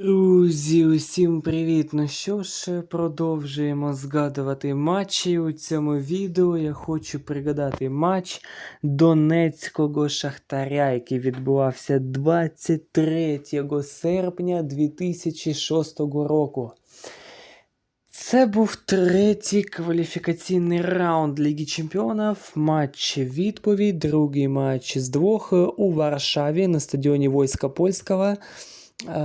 Друзі, усім привіт! Ну що ж, продовжуємо згадувати матчі. У цьому відео я хочу пригадати матч Донецького Шахтаря, який відбувався 23 серпня 2006 року. Це був третій кваліфікаційний раунд Ліги Чемпіонів. Матч відповідь, другий матч з двох у Варшаві на стадіоні Войска Польського. Е,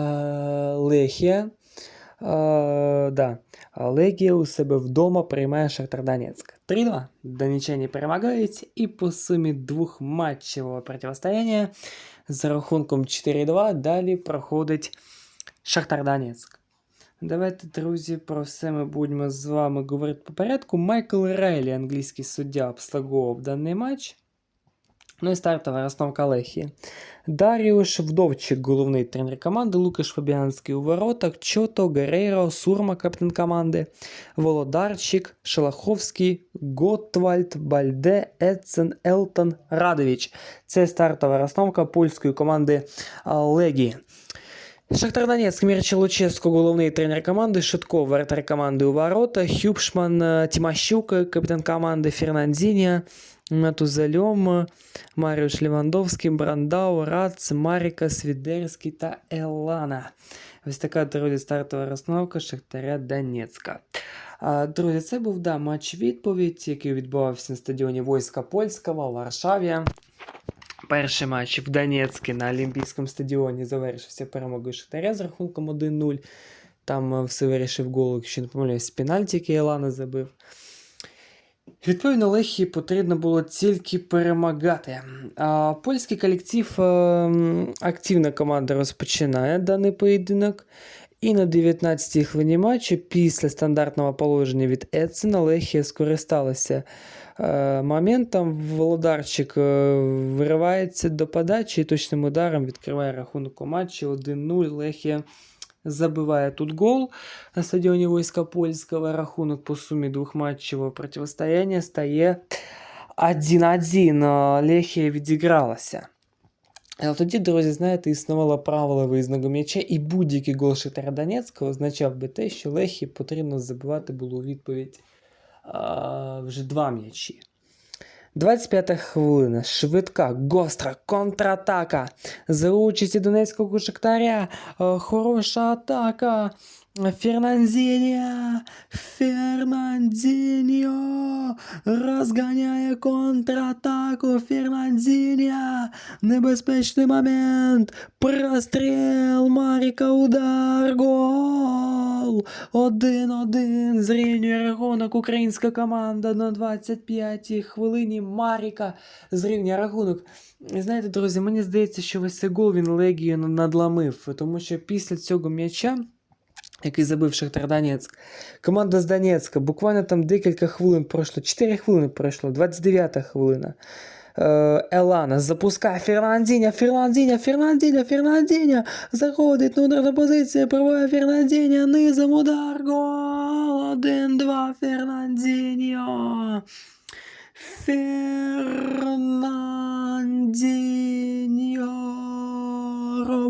Лехія. Е, да. Легія у себе вдома приймає Шахтар Донецьк. 3-2. Донеччані перемагають, і по сумі двохматчевого протистояння з рахунком 4-2 далі проходить Шахтар Донецьк. Давайте, друзі, про все ми будемо з вами говорити по порядку. Майкл Райлі, англійський суддя, обслуговував даний матч. Ну і стартова розстановка Лехії. Даріуш Вдовчик, головний тренер команди, Лукаш Фабіанський у воротах, Чото, Герейро, Сурма, капітан команди, Володарчик, Шалаховський, Готвальд, Бальде, Едсен, Елтон, Радович. Це стартова розстановка польської команди а, Легії. Шахтар Донецьк, Мірча Луческо, головний тренер команди, Шитко, вратар команди у ворота, Хюбшман, е, Тимощук, капітан команди, Фернандінія, Матузальом, Маріуш Лівандовський, Брандау, Рац, Маріка, Свідерський та Елана. Ось така, друзі, стартова розстановка Шахтаря Донецька. Друзі, це був да, матч відповідь, який відбувався на стадіоні Войска Польського у Варшаві. Перший матч в Донецьку на Олімпійському стадіоні завершився перемогою Шахтаря з рахунком 1-0. Там е, все вирішив гол, якщо не помиляюсь, з пенальті, який Елана забив. Відповідно, Лехії потрібно було тільки перемагати. А польський колектив е, активна команда розпочинає даний поєдинок. І на 19-й хвилині матчу, після стандартного положення від Ецена, Лехія скористалася е, моментом. Володарчик е, виривається до подачі і точним ударом відкриває рахунок у матчі 1-0. Лехія забиває тут гол на стадіоні Войска Польського. Рахунок по сумі двохматчевого протистояння стає 1-1. Лехія відігралася. Але тоді, друзі, знаєте, існувало правило виїзного м'яча, і будь-який гол Шахтаря Донецького означав би те, що Лехі потрібно забивати було у відповідь а, вже два м'ячі. 25 хвилина. Швидка, гостра контратака. За участі Донецького Шахтаря. Е, Хороша атака. Фернандіньо, Фернандіньо розганяє контратаку Фернандіньо. Небезпечний момент. Простріл Маріка удар. Гол. 1-1. Зрівнює рахунок українська команда на 25-й хвилині. Маріка зрівнює рахунок. Знаєте, друзі, мені здається, що весь цей гол він легію надламив, тому що після цього м'яча який забив Шахтар Донецьк. Команда з Донецька. Буквально там декілька хвилин пройшло. 4 хвилини пройшло, 29 хвилина. Е, Елана запускає Фернандіня, Фернандіня, Фернандіня, Фернандіня. Заходить на ударну позицію, пробує Фернандіня, низом удар, гол, 1-2 Фернандіньо. Фернандіньо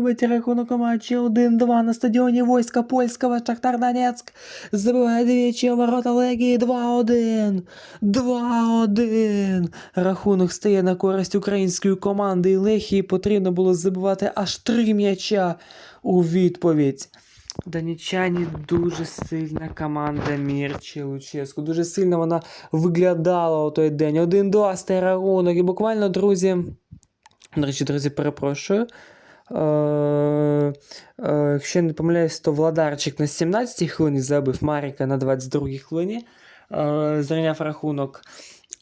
робить рахунок матчі 1-2 на стадіоні Войска Польського Шахтар Донецьк. Забиває двічі ворота Легії 2-1. 2-1. Рахунок стає на користь української команди і Лехії потрібно було забивати аж три м'яча у відповідь. Донеччані дуже сильна команда Мірчі Луческу. Дуже сильно вона виглядала у той день. Один-два стає рахунок. І буквально, друзі. До речі, друзі, перепрошую. Е, е, якщо не помиляюсь, то Владарчик на 17-й хвилині забив Маріка на 22-й хвилині. Е, зрівняв рахунок.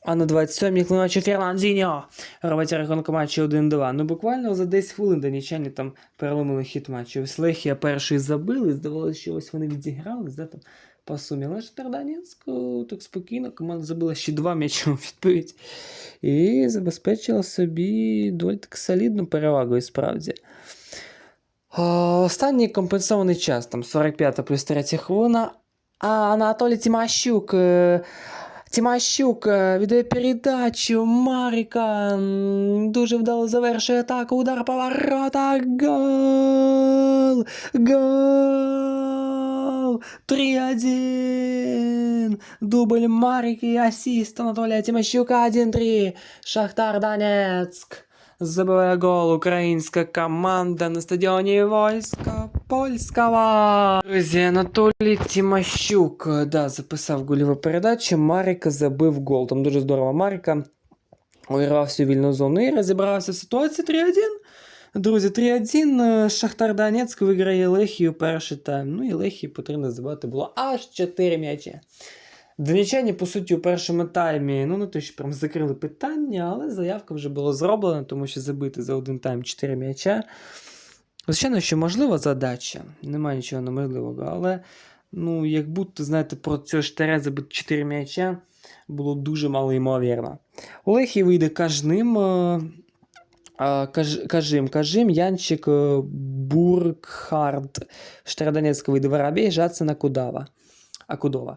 А на 27-й хвилині Фернандіньо робить рахунок матчі 1-2. Ну буквально за 10 хвилин донічані там переломили хід матчу. Ось Лехія перший забили, здавалося, що ось вони відігрались, да, там по сумі. Але Шахтар Донецьк так спокійно, команда забила ще два м'ячі у відповідь. І забезпечила собі доволі так солідну перевагу, і справді. А, Останній компенсований час, там 45 плюс 3 хвилина. А Анатолій Тимощук. е, Тимощук е, віддає передачу. Маріка м, дуже вдало завершує атаку. Удар поворота. Гол! Гол! 3-1. Дубль Марики. Ассист Анатолія Тимощука 1-3. Шахтар Донецьк. Забиває гол українська команда на стадіоні войска польського. Друзі, Анатолій Тимощук да, записав гольову передачу. Марика забив гол. Там дуже здорово Марика увірвав всю вільну зону і розібрався в ситуації 3-1. Друзі, 3-1. е, Шахтар Донецьк виграє Лехію перший тайм. Ну і Лехії потрібно забити було аж 4 м'ячі. Донеччані, по суті, у першому таймі, ну не то, що прям закрили питання, але заявка вже була зроблена, тому що забити за один тайм 4 м'яча. Звичайно, що можлива задача, немає нічого неможливого, але ну, як будто, знаєте, про цього штаря забити 4 м'яча було дуже мало ймовірно. У Лехії вийде кажним. Каж, кажим, кажим, Янчик, Бургхард, Буркхард, Штарадонецьк вийде Воробей, Жацина Кудава. Акудова.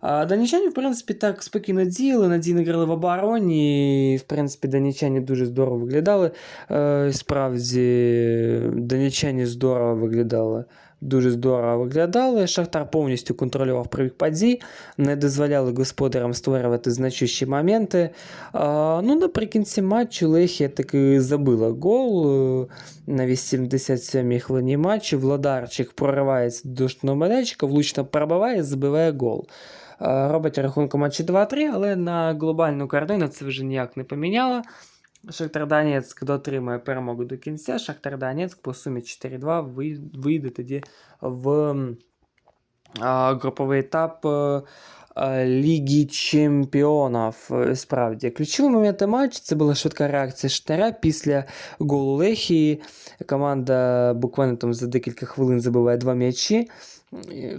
А Донеччані, в принципі, так спокійно діяли, надійно грали в обороні. І, в принципі, донеччані дуже здорово виглядали. Е, Справді, донеччані здорово виглядали. Дуже здорово виглядали. Шахтар повністю контролював прибіг подій, не дозволяли господарям створювати значущі моменти. А, ну, наприкінці матчу Лехія таки забила гол на 87-й хвилині матчу. Владарчик проривається до штного влучно пробиває, забиває гол. Робить рахунку матчі 2-3, але на глобальну картину це вже ніяк не поміняло. Шахтар Донецьк дотримує перемогу до кінця. Шахтар Донецьк по сумі 4-2 вий- вийде тоді в груповий етап е, Ліги Чемпіонів. Справді, ключовий момент матчу це була швидка реакція Штаря після голу Лехії. Команда буквально там за декілька хвилин забиває два м'ячі.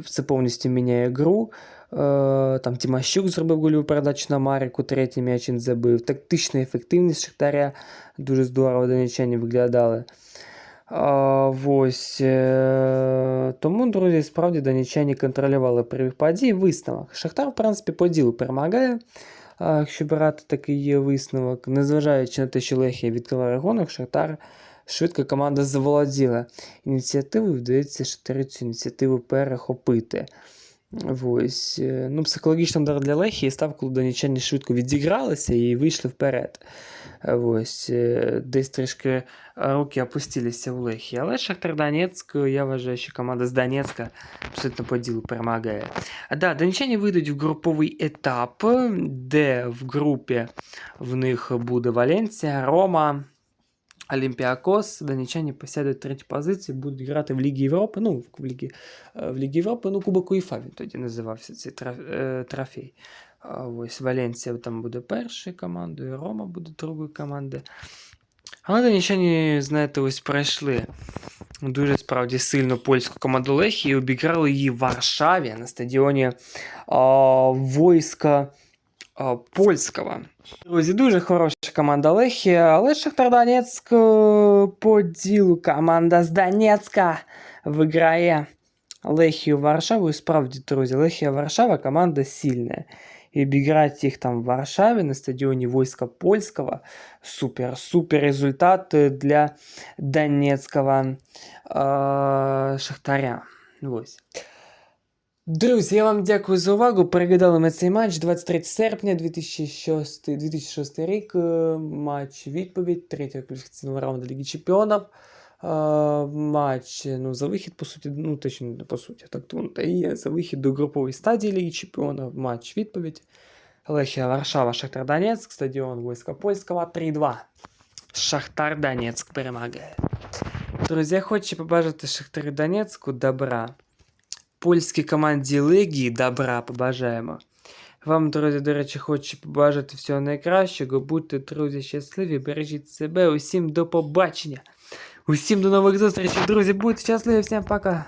Це повністю міняє гру. Е, Там Тимощук зробив гольову передачу на Маріку, третій м'яч він забив. Тактична ефективність Шахтаря дуже здорово донеччані виглядали. А, ось. Е, тому, друзі, справді донеччані контролювали перебіг подій. Висновок. Шахтар, в принципі, по ділу перемагає. Якщо брати такий є висновок, незважаючи на те, що Лехія відкрила рахунок, Шахтар швидко команда заволоділа ініціативою, вдається Шахтарю цю ініціативу перехопити. Ось. е, Ну, психологічний удар для Лехії став, коли донеччані швидко відігралися і вийшли вперед. Ось. е, Десь трішки руки опустилися у Лехії. Але Шахтар Донецьк, я вважаю, що команда з Донецька абсолютно по ділу перемагає. А, да, донеччані вийдуть в груповий етап, де в групі в них буде Валенція, Рома. Олімпіакос, донеччані посядуть третю позицію, будуть грати в Лігі Європи. Ну, в Лігі, е, в Лігі Європи, ну, Кубок УЄФА він тоді називався цей е, трофей. Ось Валенція там буде першою командою, Рома буде другою командою. Але донеччані, знаєте, ось пройшли дуже справді сильно польську команду Лехії і обіграли її в Варшаві на стадіоні войска польського. Друзі, дуже хороша команда Лехія, але Шахтар Донецьк е, по ділу команда з Донецька виграє Лехію Варшаву. І справді, друзі, Лехія Варшава команда сильна. І обіграти їх там в Варшаві на стадіоні войска польського. Супер, супер результат для Донецького е, Шахтаря. Ось. Друзі, я вам дякую за увагу. Переглядали ми цей матч 23 серпня 2006, 2006 рік. е, Матч відповідь, третього кваліфікаційного раунду Ліги Чемпіонів. Е, Матч ну, за вихід, по суті, ну точно не по суті, так то та є. За вихід до групової стадії Ліги Чемпіонів. Матч відповідь. Лехія Варшава, Шахтар Донецьк, стадіон Войска Польського 3-2. Шахтар Донецьк перемагає. Друзі, я хочу побажати Шахтарю Донецьку добра. Польській команді Легії добра побажаємо. Вам, друзі, до речі, хочу побажати всього найкращого. Будьте, друзі, щасливі, бережіть себе. Усім до побачення. Усім до нових зустрічей, друзі. Будьте щасливі, всім пока.